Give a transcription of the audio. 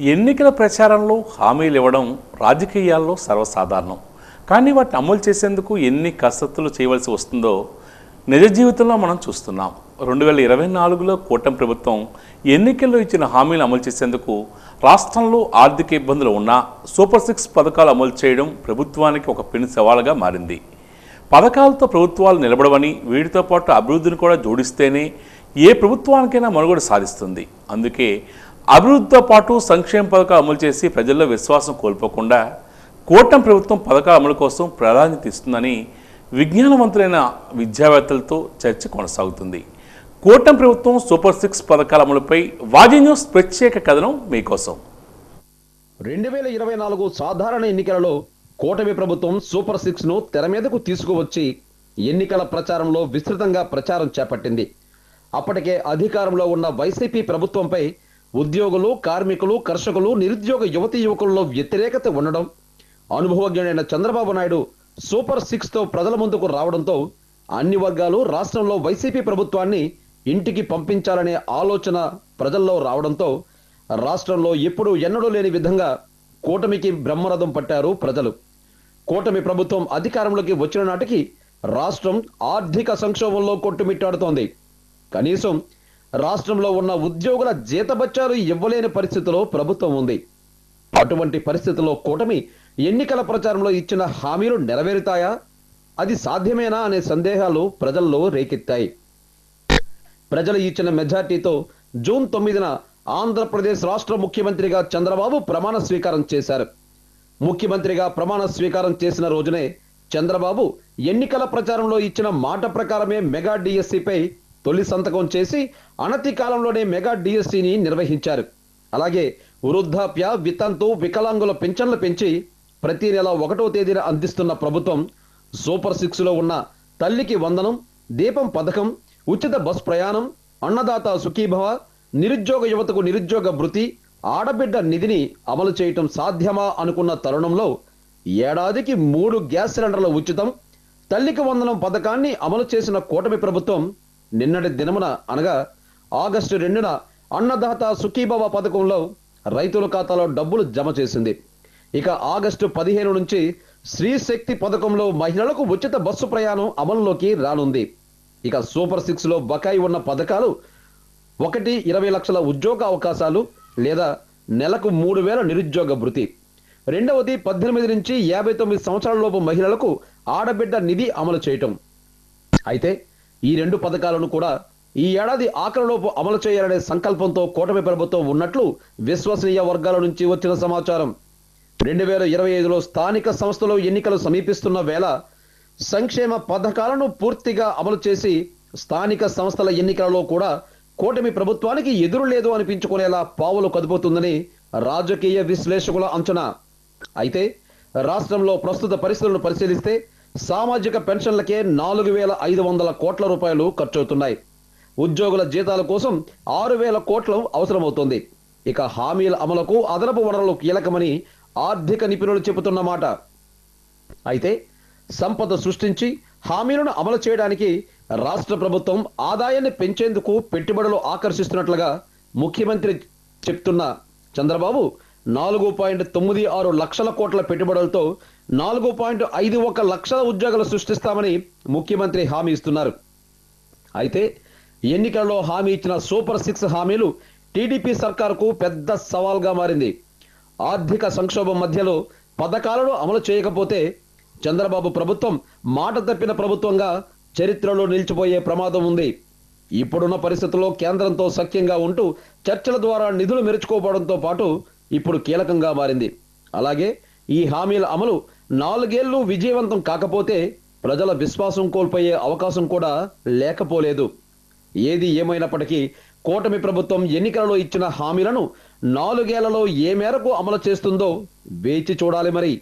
ఎన్నికల ప్రచారంలో హామీలు ఇవ్వడం రాజకీయాల్లో సర్వసాధారణం. కానీ వాటిని అమలు చేసేందుకు ఎన్ని కసరత్తులు చేయవలసి వస్తుందో నిజ జీవితంలో మనం చూస్తున్నాం. రెండు వేల ఇరవై నాలుగులో కూటమి ప్రభుత్వం ఎన్నికల్లో ఇచ్చిన హామీలు అమలు చేసేందుకు రాష్ట్రంలో ఆర్థిక ఇబ్బందులు ఉన్నా సూపర్ సిక్స్ పథకాలు అమలు చేయడం ప్రభుత్వానికి ఒక పెను సవాలుగా మారింది. పథకాలతో ప్రభుత్వాలు నిలబడవని వీటితో పాటు అభివృద్ధిని కూడా జోడిస్తేనే ఏ ప్రభుత్వానికైనా మనుగడ సాధిస్తుంది. అందుకే అభివృద్ధితో పాటు సంక్షేమ పథకాలు అమలు చేసి ప్రజల్లో విశ్వాసం కోల్పోకుండా కూటమి ప్రభుత్వం పథకాల అమలు కోసం ప్రాధాన్యత ఇస్తుందని విజ్ఞానవంతులైన విద్యావేత్తలతో చర్చ కొనసాగుతుంది. కూటమి ప్రభుత్వం సూపర్ సిక్స్ పథకాల అమలుపై వాజీ న్యూస్ ప్రత్యేక కథనం మీకోసం. రెండు వేల ఇరవై నాలుగు సాధారణ ఎన్నికలలో కూటమి ప్రభుత్వం సూపర్ సిక్స్ను తెర మీదకు తీసుకువచ్చి ఎన్నికల ప్రచారంలో విస్తృతంగా ప్రచారం చేపట్టింది. అప్పటికే అధికారంలో ఉన్న వైసీపీ ప్రభుత్వంపై ఉద్యోగులు కార్మికులు కర్షకులు నిరుద్యోగ యువతి యువకుల్లో వ్యతిరేకత ఉండడం అనుభవజ్ఞుడైన చంద్రబాబు నాయుడు సూపర్ సిక్స్తో ప్రజల ముందుకు రావడంతో అన్ని వర్గాలు రాష్ట్రంలో వైసీపీ ప్రభుత్వాన్ని ఇంటికి పంపించాలనే ఆలోచన ప్రజల్లో రావడంతో రాష్ట్రంలో ఎప్పుడూ ఎన్నడూ లేని విధంగా కూటమికి బ్రహ్మరథం పట్టారు ప్రజలు. కూటమి ప్రభుత్వం అధికారంలోకి వచ్చిన నాటికి రాష్ట్రం ఆర్థిక సంక్షోభంలో కొట్టుమిట్టాడుతోంది. కనీసం రాష్ట్రంలో ఉన్న ఉద్యోగుల జీతబత్యాలు ఇవ్వలేని పరిస్థితిలో ప్రభుత్వం ఉంది. అటువంటి పరిస్థితుల్లో కూటమి ఎన్నికల ప్రచారంలో ఇచ్చిన హామీలు నెరవేరుతాయా? అది సాధ్యమేనా అనే సందేహాలు ప్రజల్లో రేకెత్తాయి. ప్రజలు ఇచ్చిన మెజార్టీతో జూన్ తొమ్మిదిన ఆంధ్రప్రదేశ్ రాష్ట్ర ముఖ్యమంత్రిగా చంద్రబాబు ప్రమాణ స్వీకారం చేశారు. ముఖ్యమంత్రిగా ప్రమాణ స్వీకారం చేసిన రోజునే చంద్రబాబు ఎన్నికల ప్రచారంలో ఇచ్చిన మాట ప్రకారమే మెగా డిఎస్సిపై తొలి సంతకం చేసి అనతి కాలంలోనే మెగా డిఎస్సిని నిర్వహించారు. అలాగే వృద్ధాప్య వితంతు వికలాంగుల పెన్షన్లు పెంచి ప్రతి నెల ఒకటో తేదీన అందిస్తున్న ప్రభుత్వం సూపర్ సిక్స్లో ఉన్న తల్లికి వందనం దీపం పథకం ఉచిత బస్ ప్రయాణం అన్నదాత సుఖీభవ నిరుద్యోగ యువతకు నిరుద్యోగ భృతి ఆడబిడ్డ నిధిని అమలు చేయటం సాధ్యమా అనుకున్న తరుణంలో ఏడాదికి మూడు గ్యాస్ సిలిండర్ల ఉచితం తల్లికి వందనం పథకాన్ని అమలు చేసిన కూటమి ప్రభుత్వం నిన్నటి దినమున అనగా ఆగస్టు రెండున అన్నదాత సుఖీభవ పథకంలో రైతుల ఖాతాలో డబ్బులు జమ చేసింది. ఇక ఆగస్టు పదిహేను నుంచి స్త్రీ శక్తి పథకంలో మహిళలకు ఉచిత బస్సు ప్రయాణం అమలులోకి రానుంది. ఇక సూపర్ సిక్స్లో బకాయి ఉన్న పథకాలు ఒకటి ఇరవై లక్షల ఉద్యోగ అవకాశాలు లేదా నెలకు మూడు వేల నిరుద్యోగ భృతి. రెండవది పద్దెనిమిది నుంచి యాభై తొమ్మిది సంవత్సరాలలోపు మహిళలకు ఆడబిడ్డ నిధి అమలు చేయటం. అయితే ఈ రెండు పథకాలను కూడా ఈ ఏడాది ఆఖరిలోపు అమలు చేయాలనే సంకల్పంతో కూటమి ప్రభుత్వం ఉన్నట్లు విశ్వసనీయ వర్గాల నుంచి వచ్చిన సమాచారం. రెండు వేల ఇరవై ఐదులో స్థానిక సంస్థలో ఎన్నికలు సమీపిస్తున్న వేళ సంక్షేమ పథకాలను పూర్తిగా అమలు చేసి స్థానిక సంస్థల ఎన్నికలలో కూడా కూటమి ప్రభుత్వానికి ఎదురు లేదు అనిపించుకునేలా పావులు కదుపుతుందని రాజకీయ విశ్లేషకుల అంచనా. అయితే రాష్ట్రంలో ప్రస్తుత పరిస్థితులను పరిశీలిస్తే సామాజిక పెన్షన్లకే నాలుగు వేల ఐదు వందల కోట్ల రూపాయలు ఖర్చవుతున్నాయి. ఉద్యోగుల జీతాల కోసం ఆరు వేల కోట్లు అవసరమవుతోంది. ఇక హామీల అమలుకు అదనపు వనరులు కీలకమని ఆర్థిక నిపుణులు చెబుతున్నమాట. అయితే సంపద సృష్టించి హామీలను అమలు చేయడానికి రాష్ట్ర ప్రభుత్వం ఆదాయాన్ని పెంచేందుకు పెట్టుబడులు ఆకర్షిస్తున్నట్లుగా ముఖ్యమంత్రి చెప్తున్న చంద్రబాబు నాలుగు పాయింట్ తొమ్మిది ఆరు లక్షల కోట్ల పెట్టుబడులతో నాలుగు పాయింట్ ఐదు ఒక లక్షల ఉద్యోగాలు సృష్టిస్తామని ముఖ్యమంత్రి హామీ ఇస్తున్నారు. అయితే ఎన్నికల్లో హామీ ఇచ్చిన సూపర్ సిక్స్ హామీలు టీడీపీ సర్కారుకు పెద్ద సవాల్గా మారింది. ఆర్థిక సంక్షోభం మధ్యలో పథకాలను అమలు చేయకపోతే చంద్రబాబు ప్రభుత్వం మాట తప్పిన ప్రభుత్వంగా చరిత్రలో నిలిచిపోయే ప్రమాదం ఉంది. ఇప్పుడున్న పరిస్థితుల్లో కేంద్రంతో సఖ్యంగా ఉంటూ చర్చల ద్వారా నిధులు మెరుచుకోవడంతో పాటు ఇప్పుడు కీలకంగా మారింది. అలాగే ఈ హామీల అమలు నాలుగేళ్ళు విజయవంతం కాకపోతే ప్రజల విశ్వాసం కోల్పోయే అవకాశం కూడా లేకపోలేదు. ఏది ఏమైనప్పటికీ కూటమి ప్రభుత్వం ఎన్నికలలో ఇచ్చిన హామీలను నాలుగేళ్ళలో ఏ మేరకు అమలు చేస్తుందో వేచి చూడాలి మరి.